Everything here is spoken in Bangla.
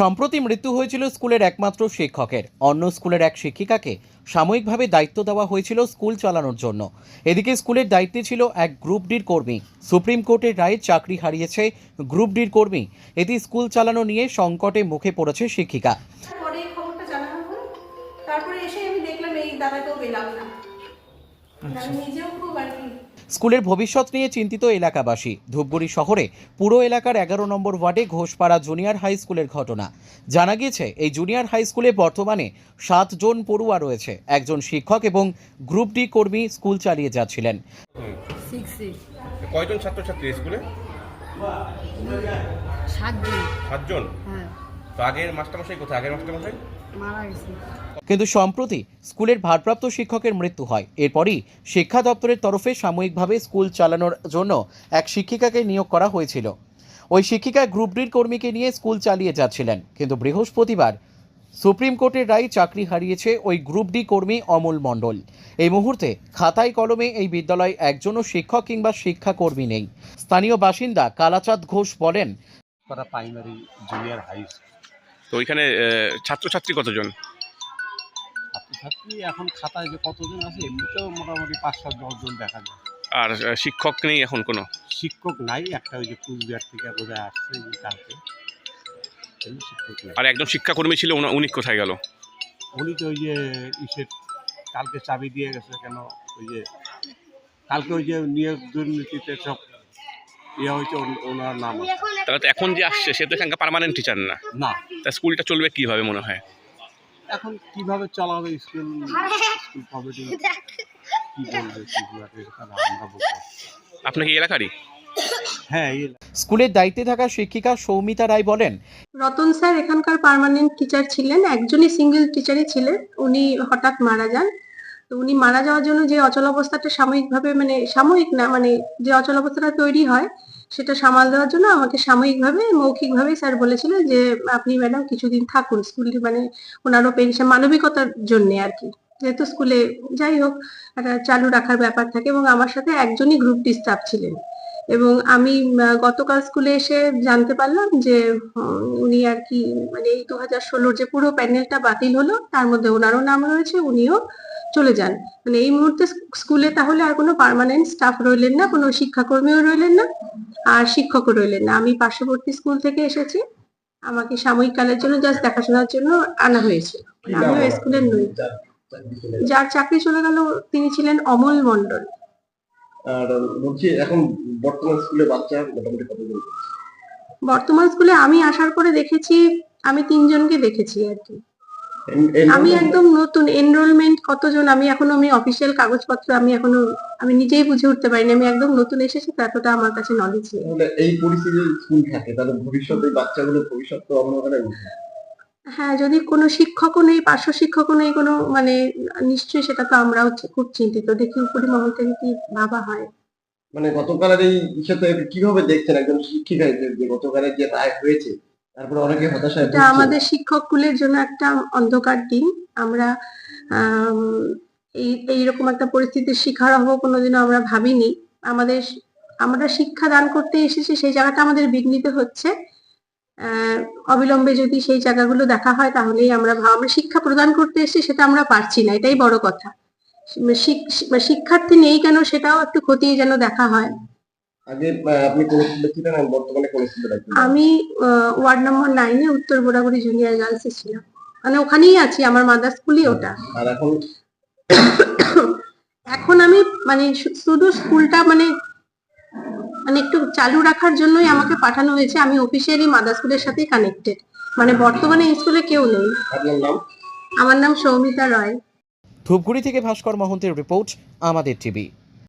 সম্প্রতি মৃত্যু হয়েছিল স্কুলের একমাত্র শিক্ষকের। অন্য স্কুলের এক শিক্ষিকাকে সাময়িকভাবে দায়িত্ব দেওয়া হয়েছিল স্কুল চালানোর জন্য। এদিকে স্কুলের দায়িত্বে ছিল এক গ্রুপ ডির কর্মী। সুপ্রিম কোর্টের রায়ে চাকরি হারিয়েছে গ্রুপ ডির কর্মী। এতে স্কুল চালানো নিয়ে সংকটে মুখে পড়েছে শিক্ষিকা। তারপরে এসে আমি দেখলাম এই দাদাকেও পেলাম না। আমি নিজেও খুব আর কি স্কুলের ভবিষ্যৎ নিয়ে চিন্তিত এলাকাবাসী। ধূপগুড়ি শহরে পুরো এলাকার এগারো নম্বর ওয়ার্ডে ঘোষপাড়া জুনিয়র হাই স্কুলের ঘটনা। জানা গিয়েছে এই জুনিয়র হাই স্কুলে বর্তমানে সাতজন পড়ুয়া রয়েছে একজন শিক্ষক এবং গ্রুপ ডি কর্মী স্কুল চালিয়ে যাচ্ছিলেন। কয়জন ছাত্রছাত্রী স্কুলে? সাতজন। সাতজন? হ্যাঁ। তো আগের মাস্টারমশাই কোথায়? আগের মাস্টারমশাই? মারা গেছে। কিন্তু সম্প্রতি স্কুলের ভারপ্রাপ্ত শিক্ষকের মৃত্যু হয়। এরপরই শিক্ষা দপ্তরের তরফে সাময়িকভাবে স্কুল চালানোর জন্য এক শিক্ষিকাকে নিয়োগ করা হয়েছিল। ওই শিক্ষিকা গ্রুপ ডির কর্মীকে নিয়ে স্কুল চালিয়ে যাচ্ছিলেন কিন্তু বৃহস্পতিবার সুপ্রিম কোর্টের রায় চাকরি হারিয়েছে ওই গ্রুপ ডি কর্মী অমল মণ্ডল। এই মুহূর্তে খাতায় কলমে এই বিদ্যালয়ে একজনও শিক্ষক কিংবা শিক্ষাকর্মী নেই। স্থানীয় বাসিন্দা কালাচাঁদ ঘোষ বলেন প্রাইমারি জুনিয়র হাই তো ওইখানে ছাত্রছাত্রী কতজন? ছাত্রছাত্রী এখন খাতায় যে কতজন আছে এমনিতেও মোটামুটি পাঁচ সাত দশজন দেখা যায়। আর শিক্ষক নেই এখন কোনো? শিক্ষক নাই একটা ওই যে কুচবিহার থেকে বোধহয় আসছে এই কালকে। শিক্ষক নাই? আর একজন শিক্ষাকর্মী ছিল উনি কোথায় গেল? উনি তো ওই যে ইসের কালকে চাবি দিয়ে গেছে কেন ওই যে কালকে ওই যে নিয়োগ দুর্নীতিতে সব ইয়ে হয়েছে ওন- ওনার নাম আছে। তাহলে তো এখন যে আসছে সে তো এখানকার পার্মানেন্ট টিচার না। না। তা স্কুলটা চলবে কীভাবে মনে হয়? এখন কীভাবে চালাবে স্কুল স্কুল কমিটি? কি বলবে কি করবে, আমরা বলতে আপনি কি এলাকারই? হ্যাঁ স্কুলের দায়িত্বে থাকা শিক্ষিকা সৌমিতা রায় বলেন রতন স্যার এখানকার পার্মানেন্ট টিচার ছিলেন একজনই সিঙ্গেল টিচারই ছিলেন উনি হঠাৎ মারা যান। তো উনি মারা যাওয়ার জন্য যে অচলাবস্থাটা সাময়িকভাবে মানে সাময়িক না মানে যে অচল অবস্থাটা তৈরি হয় সেটা সামাল দেওয়ার জন্য আমাকে সাময়িকভাবে মৌখিকভাবে স্যার বলেছিল যে, আপনি ম্যাডাম কিছুদিন থাকুন স্কুলে মানে ওনারও পেনশন মানবিকতার জন্য আর কি। যেহেতু স্কুলে যাই হোক, একটা চালু রাখার ব্যাপার থাকে এবং আমার সাথে একজনই গ্রুপ ডিস্টার্ব ছিলেন। এবং আমি গতকাল স্কুলে এসে জানতে পারলাম যে উনি আর কি মানে এই দু হাজার ষোলোর যে পুরো প্যানেলটা বাতিল হলো তার মধ্যে ওনারও নাম রয়েছে উনিও চলে যান। মানে এই মুহূর্তে স্ক- স্কুলে তাহলে আর কোনো পার্মানেন্ট স্টাফ রইলেন না কোনো শিক্ষাকর্মীও রইলেন না আর শিক্ষকও রইলেন না। আমি পার্শ্ববর্তী স্কুল থেকে এসেছি আমাকে সাময়িক কালের জন্য জাস্ট দেখাশোনার জন্য আনা হয়েছে। আমিও স্কুলের নই। যার চাকরি চলে গেল তিনি ছিলেন অমল মণ্ডল। আর বলছি এখন বর্তমান স্কুলে বাচ্চা মোটামুটি কতজন বর্তমান স্কুলে আমি আসার পরে দেখেছি আমি তিনজনকে দেখেছি আর কি। আমি একদম নতুন এনরোলমেন্ট কতজন আমি এখনও আমি অফিসিয়াল কাগজপত্র আমি এখনও আমি নিজেই বুঝে উঠতে পারিনি। আমি একদম নতুন এসেছি তো এতটা আমার কাছে নলেজ নেই। এই পরিস্থিতিতে স্কুল থাকে তাহলে ভবিষ্যতে বাচ্চাগুলো ভবিষ্যৎ তো অন্ধকারে হ্যাঁ যদি কোনো শিক্ষকও নেই পার্শ্ব শিক্ষকও নেই কোনো মানে নিশ্চয়ই সেটা তো আমরাও খুব চিন্তিত। দেখি উপরি মহল থেকে কি ভাবা হয়। মানে গতকালের এই বিষয়তে কীভাবে দেখছেন? একজন শিক্ষিকা যে গতকালের যে রায় হয়েছে তারপরে অনেকে হতাশায় এটা আমাদের শিক্ষক কুলের জন্য একটা অন্ধকার দিন। আমরা আম, এই এইরকম একটা পরিস্থিতির শিকার হব কোনোদিনও আমরা ভাবিনি। আমাদের আমরা শিক্ষা দান করতে এসেছি সেই জায়গাটা আমাদের বিঘ্নিত হচ্ছে। অবিলম্বে যদি সেই জায়গাগুলো দেখা হয় তাহলেই আমরা আমরা শিক্ষা প্রদান করতে এসেছি সেটা আমরা পারছি না এটাই বড় কথা। শিক- শিক- শিক্ষার্থী নেই কেন সেটাও একটু খতিয়ে যেন দেখা হয়। আগে আপনি কোন ছিলেন বর্তমানে কোন আমি ওয়ার্ড নম্বর নাইনে উত্তর বোরাগুড়ি জুনিয়র গার্লসে ছিলাম। মানে ওখানেই আছি আমার মাদার স্কুলই ওটা। আর এখন? এখন আমি মানে শুধু স্কুলটা মানে মানে একটু চালু রাখার জন্যই আমাকে পাঠানো হয়েছে। আমি অফিসিয়ালি মাদার স্কুলের সাথেই কানেক্টেড মানে বর্তমানে এই স্কুলে কেউ নেই। আমার নাম সৌমিতা রায়। ধূপগুড়ি থেকে ভাস্কর মহন্তের রিপোর্ট আমাদের টিভি